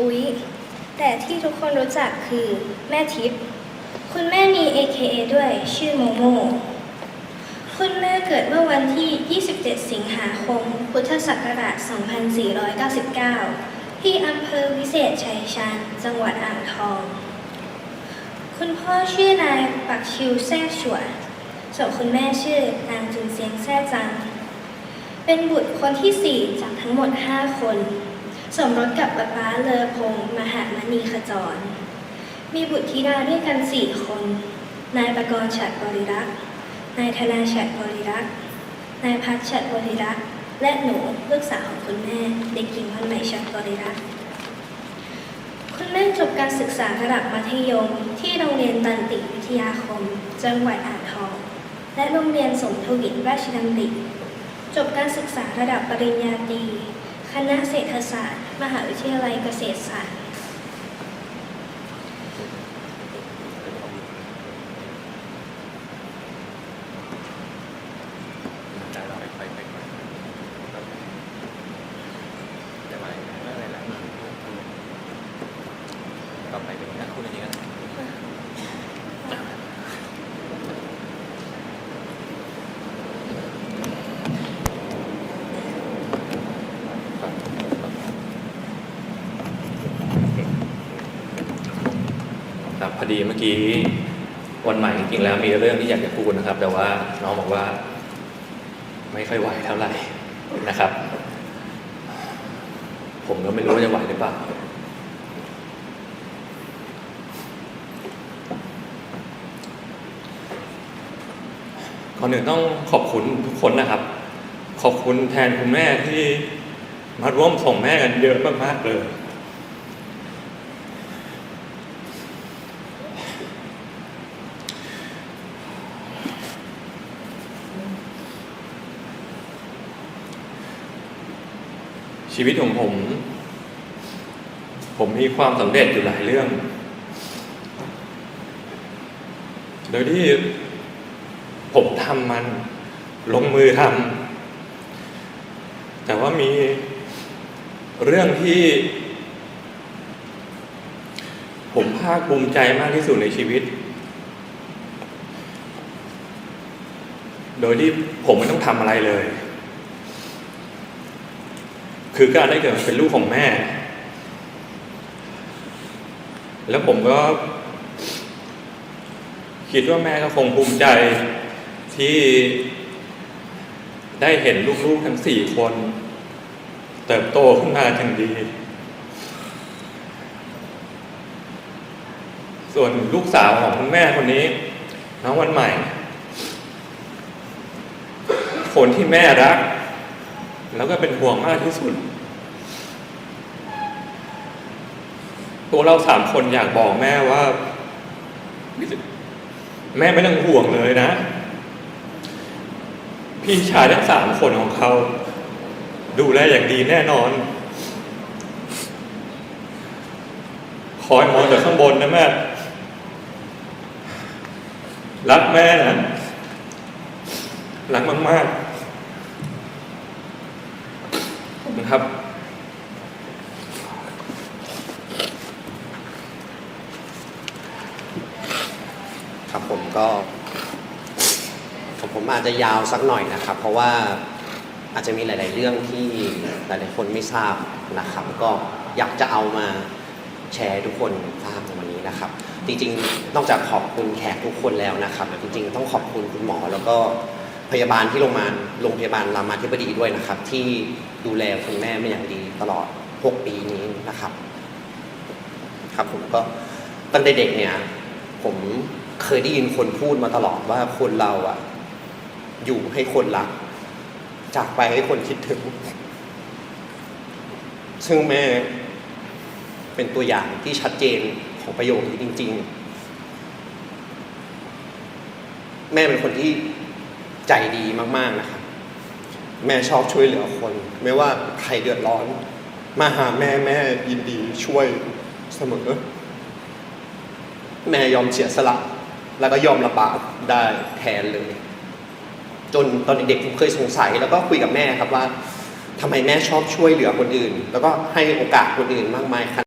อุ๊ย แต่ที่ทุกคนรู้จักคือแม่ทิพย์ คุณแม่มี AKA ด้วยชื่อโมโม คุณแม่เกิดเมื่อวันที่ 27 สิงหาคม พุทธศักราช 2499 ที่อำเภอวิเศษชัยชาญ จังหวัดอ่างทอง คุณพ่อชื่อนายปักชิวแซ่ฉวนส่วนคุณแม่ชื่อนางจุนเซียงแซ่จัง เป็นบุตรคนที่4จากทั้งหมด 5 คน สมรสกับป๊าป๊าเลอพงมหามณีขจร มีบุตรธิดาด้วยกัน4คน นายประกรณ์ฉัดบริรักษ์ นายธนาฉัดบริรักษ์ นายพัชฉัดบริรักษ์ และหนูลูกสาวของคุณแม่ เด็กหญิงวันใหม่ฉัดบริรักษ์ คุณแม่จบการศึกษาระดับมัธยมที่โรงเรียนตันติวิทยาคม จังหวัดอ่างทอง และโรงเรียนสมทวินราชดำริจบการศึกษาระดับปริญญาตรี คณะเศรษฐศาสตร์ มหาวิทยาลัยเกษตรศาสตร์ ต่อะไรแล้วกลับไปเป็นนักคุณจริงๆนะ ครับ พอดีเมื่อกี้วันใหม่จริงๆแล้วมีเรื่องที่อยากจะพูดนะครับ แต่ว่าน้องบอกว่า ไม่ค่อยไหวเท่าไหร่นะครับ ผมก็ไม่รู้จะไหวหรือเปล่าก่อนหนึ่งต้องขอบคุณทุกคนนะครับ ขอบคุณแทนคุณแม่ที่มาร่วมส่งแม่กันเยอะมากๆเลย ชีวิตของผม ผมมีความสำเร็จอยู่หลายเรื่อง โดยที่ผมทำมัน ลงมือทำแต่ว่ามีเรื่องที่ ผมภาคภูมิใจมากที่สุดในชีวิต โดยที่ผมไม่ต้องทำอะไรเลย คือการได้เกิดเป็นลูกของแม่ แล้วผมก็ คิดว่าแม่ก็คงภูมิใจที่ได้เห็นลูกๆทั้งสี่คน เติบโตขึ้นมาอย่างดี ส่วนลูกสาวของคุณแม่คนนี้ น้องวันใหม่ คนที่แม่รัก แล้วก็เป็นห่วงมากที่สุด ตัวเราสามคนอยากบอกแม่ว่า แม่ไม่ต้องห่วงเลยนะ พี่ชายทั้งสามคนของเขา ดูแลอย่างดีแน่นอน คอยมองจากข้างบนนะแม่ รักแม่นะรักมาก ๆ ครับ ครับผมก็ของผมอาจจะยาวสักหน่อยนะครับ เพราะว่าอาจจะมีหลาย ๆ เรื่องที่หลาย ๆ คนไม่ทราบนะครับ ก็อยากจะเอามาแชร์ทุกคนทราบในวันนี้นะครับ จริง ๆ นอกจากขอบคุณแขกทุกคนแล้วนะครับ จริง ๆ ต้องขอบคุณคุณหมอแล้วก็ พยาบาลที่โรงพยาบาลโรงพยาบาลรามาธิบดีด้วยนะครับ ที่ดูแลคุณแม่ม่อย่างดีตลอด 6 ปีนี้นะครับ ครับผมก็ตั้งแต่เด็กเนี่ย ผมเคยได้ยินคนพูดมาตลอดว่าคนเราอะอยู่ให้คนรัก จากไปให้คนคิดถึง ซึ่งแม่เป็นตัวอย่างที่ชัดเจนของประโยคนี้จริง ๆ แม่เป็นคนที่ ใจดีมากๆนะครับ แม่ชอบช่วยเหลือคน ไม่ว่าใครเดือดร้อน มาหาแม่แม่ยินดีช่วยเสมอ แม่ยอมเสียสละ แล้วก็ยอมระบาดได้แทนเลย จนตอนเด็กๆผมเคยสงสัย แล้วก็คุยกับแม่ครับว่าทำไมแม่ชอบช่วยเหลือคนอื่น แล้วก็ให้โอกาสคนอื่นมากมายข